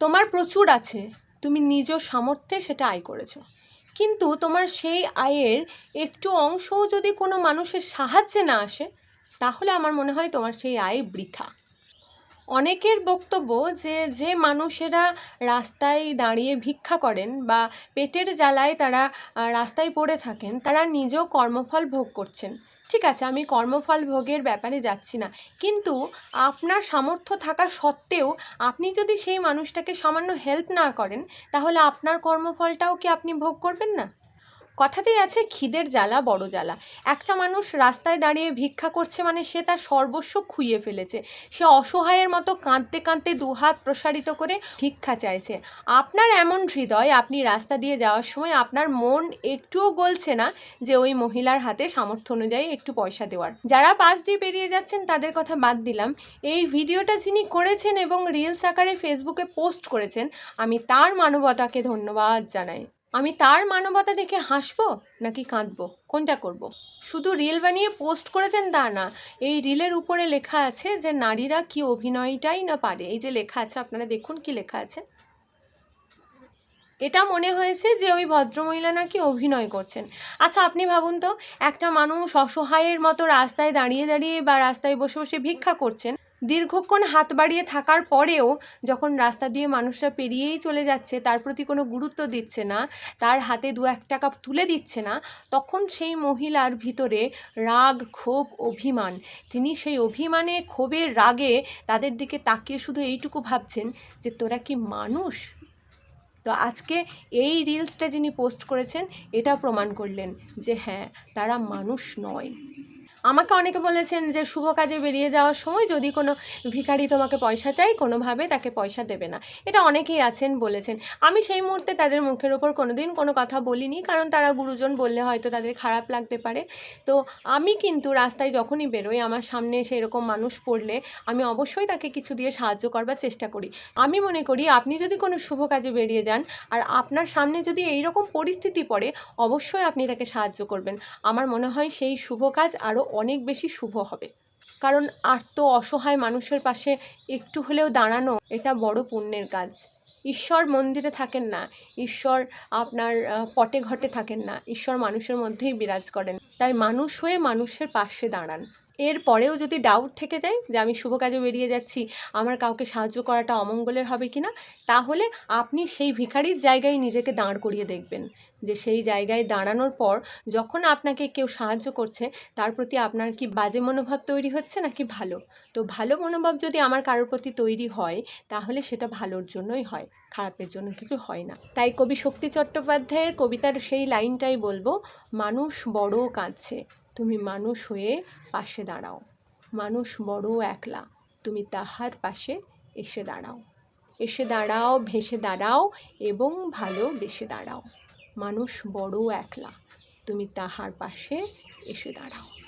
তোমার প্রচুর আছে। তুমি নিজ সামর্থ্যে সেটা আয় করেছ। কিন্তু তোমার সেই আয়ের একটু অংশও যদি কোনো মানুষের সাহায্যে না আসে, তাহলে আমার মনে হয় তোমার সেই আয় বৃথা। অনেকের বক্তব্য যে যে মানুষেরা রাস্তায় দাঁড়িয়ে ভিক্ষা করেন বা পেটের জ্বালায় তারা রাস্তায় পড়ে থাকেন, তারা নিজেও কর্মফল ভোগ করছেন। ঠিক আছে, আমি কর্মফল ভোগের ব্যাপারে যাচ্ছি না। কিন্তু আপনার সামর্থ্য থাকা সত্ত্বেও আপনি যদি সেই মানুষটাকে সামান্য হেল্প না করেন, তাহলে আপনার কর্মফলটাও কি আপনি ভোগ করবেন না? কথাতেই আছে, খিদের জ্বালা বড় জ্বালা। একটা মানুষ রাস্তায় দাঁড়িয়ে ভিক্ষা করছে মানে সে তার সর্বস্ব খুইয়ে ফেলেছে। সে অসহায়ের মতো কাঁদতে কাঁদতে দুহাত প্রসারিত করে ভিক্ষা চাইছে। আপনার এমন হৃদয় আপনি রাস্তা দিয়ে যাওয়ার সময় আপনার মন একটুও গলছে না যে ওই মহিলার হাতে সামর্থ্য অনুযায়ী একটু পয়সা দেওয়ার। যারা পাশ দিয়ে পেরিয়ে যাচ্ছেন তাদের কথা বাদ দিলাম। এই ভিডিওটা যিনি করেছেন এবং রিলস আকারে ফেসবুকে পোস্ট করেছেন, আমি তার মানবতাকে ধন্যবাদ জানাই। আমি তার মানবতা দেখে হাসবো নাকি কাঁদবো? কোনটা করব। শুধু রিল বানিয়ে পোস্ট করেছেন তা না, এই রিলের উপরে লেখা আছে যে নারীরা কি অভিনয়টাই না পারে। এই যে লেখা আছে, আপনারা দেখুন কি লেখা আছে। এটা মনে হয়েছে যে ওই ভদ্রমহিলা নাকি অভিনয় করছেন। আচ্ছা আপনি ভাবুন তো, একটা মানুষ অসহায়ের মতো রাস্তায় দাঁড়িয়ে দাঁড়িয়ে বা রাস্তায় বসে বসে ভিক্ষা করছেন দীর্ঘক্ষণ হাত বাড়িয়ে থাকার পরেও যখন রাস্তা দিয়ে মানুষরা পেরিয়েই চলে যাচ্ছে, তার প্রতি কোনো গুরুত্ব দিচ্ছে না, তার হাতে দু এক টাকা তুলে দিচ্ছে না, তখন সেই মহিলার ভিতরে রাগ, ক্ষোভ, অভিমান। তিনি সেই অভিমানে ক্ষোভের রাগে তাদের দিকে তাকিয়ে শুধু এইটুকু ভাবছেন যে, তোরা কি মানুষ? তো আজকে এই রিলসটা যিনি পোস্ট করেছেন, এটা প্রমাণ করলেন যে হ্যাঁ তারা মানুষ নয়। আমাকে অনেকে বলেছেন যে, শুভ কাজে বেরিয়ে যাওয়ার সময় যদি কোনো ভিখারি তোমাকে পয়সা চাই কোনোভাবে তাকে পয়সা দেবে না। এটা অনেকেই আছেন, বলেছেন। আমি সেই মুহূর্তে তাদের মুখের ওপর কোনো দিন কোনো কথা বলিনি, কারণ তারা গুরুজন বললে হয়তো তাদের খারাপ লাগতে পারে। তো আমি কিন্তু রাস্তায় যখনই বেরোই, আমার সামনে সেই রকম মানুষ পড়লে আমি অবশ্যই তাকে কিছু দিয়ে সাহায্য করবার চেষ্টা করি। আমি মনে করি, আপনি যদি কোনো শুভ কাজে বেরিয়ে যান, আর আপনার সামনে যদি এই রকম পরিস্থিতি পড়ে, অবশ্যই আপনি তাকে সাহায্য করবেন। আমার মনে হয় সেই শুভ কাজ আরও অনেক বেশি শুভ হবে। কারণ আর্ত অসহায় মানুষের পাশে একটু হলেও দাঁড়ানো এটা বড় পুণ্যের কাজ। ঈশ্বর মন্দিরে থাকেন না, ঈশ্বর আপনার পটে ঘটে থাকেন না, ঈশ্বর মানুষের মধ্যেই বিরাজ করেন। তাই মানুষ হয়ে মানুষের পাশে দাঁড়ান। এর পরেও যদি ডাউট থেকে যায় যে আমি শুভ কাজে বেরিয়ে যাচ্ছি, আমার কাউকে সাহায্য করাটা অমঙ্গলের হবে কি না তাহলে আপনি সেই ভিখারির জায়গায় নিজেকে দাঁড় করিয়ে দেখবেন। যে সেই জায়গায় দাঁড়ানোর পর যখন আপনাকে কেউ সাহায্য করছে, তার প্রতি আপনার কি বাজে মনোভাব তৈরি হচ্ছে নাকি ভালো? তো ভালো মনোভাব যদি আমার কারোর প্রতি তৈরি হয়, তাহলে সেটা ভালোর জন্যই হয়, খারাপের জন্য কিছু হয় না। তাই কবি শক্তি চট্টোপাধ্যায়ের কবিতার সেই লাইনটাই বলব, মানুষ বড় কাঁদছে। তুমি মানুষ হয়ে পাশে দাঁড়াও। মানুষ বড় একলা, তুমি তাহার পাশে এসে দাঁড়াও। এসে দাঁড়াও, ভেসে দাঁড়াও এবং ভালোবেসে দাঁড়াও। মানুষ বড় একলা, তুমি তাহার পাশে এসে দাঁড়াও।